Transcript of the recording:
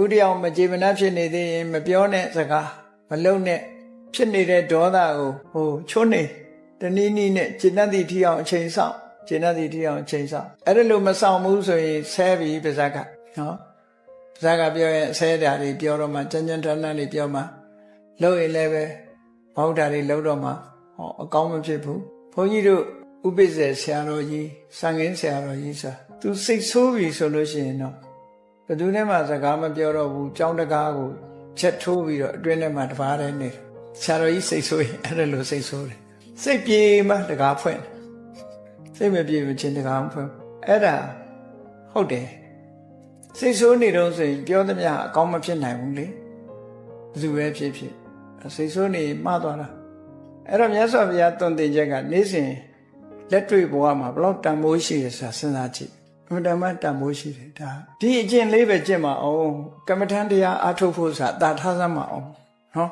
လူတစ်ယောက်မကြေမနပ်ဖြစ်နေသေးရင်မပြောနဲ့စကားမလုံနဲ့ဖြစ်နေတဲ့ဒေါသကိုဟိုချွတ်နေတနည်းနည်းနဲ့ကျင့်တတ်သည့်ထီအောင်အချိန်ဆောင်ကျင့်တတ်သည့်ထီအောင်အချိန်ဆောင်အဲ့ဒါလို့မဆောင်ဘူးဆိုရင်ဆဲပြီးပါဇက်ကနော်ပါဇက်ကပြောရင်ဆဲတာတွေပြောတော့မှကြမ်းကြမ်းတမ်းတမ်းတွေပြောမှလုံရင်လည်းပဲဗုဒ္ဓတွေလုံတော့မှဟောအကောင်းမဖြစ်ဘူးဘုန်းကြီးတို့ဥပိ္ပဇေဆရာတော်ကြီးစံငင်းဆရာတော်ကြီးဆိုသူစိတ်ဆိုးပြီဆိုလို့ရှိရင်တော့ ဘယ်သူနဲ့မှစကားမပြောတော့ဘူးကြောင်းတကားကိုချက်ထိုးပြီးတော့အတွင်းထဲမှာတပါးတည်းနေတယ်ဆရာတော်ကြီးစိတ်ဆိုးရင်အဲ့ဒါလိုစိတ်ဆိုးတယ်စိတ်ပြေမှတကားဖွင့်တယ်စိတ်မပြေမချင်းတကားမဖွင့်အဲ့ဒါဟုတ်တယ်စိတ်ဆိုးနေတော့ဆိုရင်ပြောသမျှအကောင်းမဖြစ်နိုင်ဘူးလေဘယ်သူပဲဖြစ်ဖြစ်စိတ်ဆိုးနေမှားသွားတာအဲ့တော့မြတ်စွာဘုရားတုံတင်ချက်ကနေ့စဉ်လက်တွေ့ဘဝမှာဘလောက်တန်ဖိုးရှိရဆိုတာစဉ်းစားကြည့် အမှန်တမ်းတန်ဖိုးရှိတယ်ဒါဒီအကျင့်လေးပဲကျင့်မအောင်ကမ္မထန်တရားအားထုတ်ဖို့ဆိုတာတာထားစမ်းမအောင်နော်